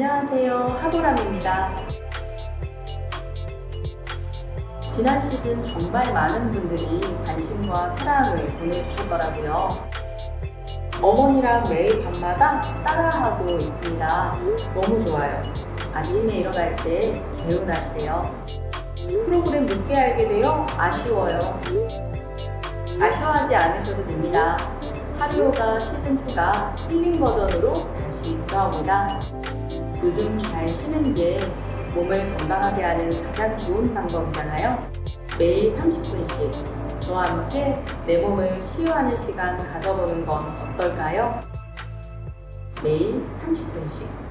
안녕하세요. 하도람입니다. 지난 시즌 정말 많은 분들이 관심과 사랑을 보내주셨더라고요. 어머니랑 매일 밤마다 따라하고 있습니다. 너무 좋아요. 아침에 일어날 때 개운하시대요. 프로그램 늦게 알게 되어 아쉬워요. 아쉬워하지 않으셔도 됩니다. 하리오가 시즌2가 힐링 버전으로 다시 돌아옵니다. 요즘 잘 쉬는 게 몸을 건강하게 하는 가장 좋은 방법이잖아요. 매일 30분씩 저와 함께 내 몸을 치유하는 시간 가져보는 건 어떨까요? 매일 30분씩